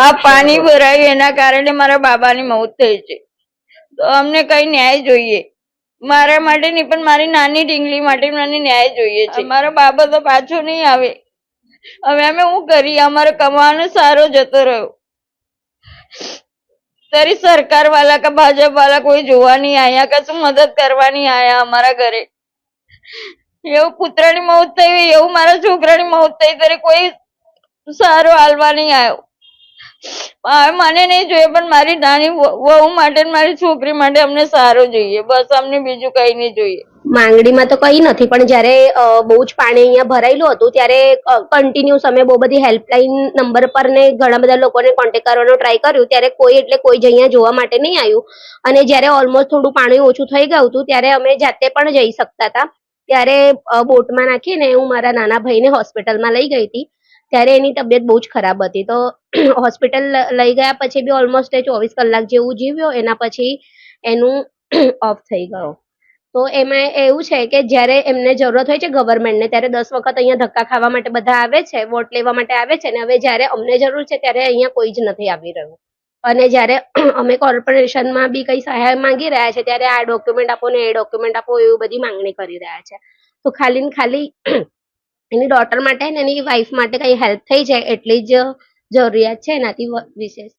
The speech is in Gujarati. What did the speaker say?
આ પાણી ભરાયું, એના કારણે મારા બાબાની મોત થઈ છે. તો અમને કઈ ન્યાય જોઈએ? મારા માટે નહીં, પણ મારી નાની ઢીંગલી માટે મને ન્યાય જોઈએ છે. મારો બાબા તો પાછો નહીં આવે. હવે અમે શું કરીએ? અમારો કમાવાનો સારો જતો રહ્યો. તરી સરકાર વાળા કે ભાજપ વાળા કોઈ જોવા નહીં આયા કશું મદદ કરવા નહીં આયા અમારા ઘરે? એવું પુત્રની મોત થઈ એવું મારા છોકરાની મોત થઈ ત્યારે કોઈ સારો હાલવા નહીં આવ્યો. મને નહીં જોઈએ, પણ મારી નાની વહુ માટે મારી છોકરી માટે અમને સારો જોઈએ. બસ, અમને બીજું કઈ નહીં જોઈએ. માંગણીમાં તો કઈ નથી, પણ જ્યારે બહુ જ પાણી અહીંયા ભરાયેલું હતું, ત્યારે કન્ટિન્યુ અમે બહુ બધી હેલ્પલાઇન નંબર પર ને ઘણા બધા લોકોને કોન્ટેક્ટ કરવાનો ટ્રાય કર્યું. ત્યારે કોઈ એટલે કોઈ જ અહીંયા જોવા માટે નહીં આવ્યું. અને જ્યારે ઓલમોસ્ટ થોડું પાણી ઓછું થઈ ગયું હતું, ત્યારે અમે જાતે પણ જઈ શકતા હતા. ત્યારે બોટમાં નાખીને હું મારા નાના ભાઈને હોસ્પિટલમાં લઈ ગઈ હતી. ત્યારે એની તબિયત બહુ જ ખરાબ હતી. તો હોસ્પિટલ લઈ ગયા પછી બી ઓલમોસ્ટ એ ચોવીસ કલાક જેવું જીવ્યો. એના પછી એનું ઓફ થઈ ગયો. તો એમાં એવું છે કે જ્યારે એમને જરૂરત હોય છે ગવર્મેન્ટને ત્યારે દસ વખત અહીંયા ધક્કા ખાવા માટે બધા આવે છે, વોટ લેવા માટે આવે છે ને, હવે જ્યારે અમને જરૂર છે ત્યારે અહીંયા કોઈ જ નથી આવી રહ્યું. અને જ્યારે અમે કોર્પોરેશનમાં બી કઈ સહાય માંગી રહ્યા છે, ત્યારે આ ડોક્યુમેન્ટ આપો ને, એ ડોક્યુમેન્ટ આપો, એવું બધી માંગણી કરી રહ્યા છે. તો ખાલી ને ખાલી એની ડોટર માટે ને એની વાઈફ માટે કઈ હેલ્પ થઈ જાય એટલી જ જરૂરિયાત છે એનાથી વિશેષ.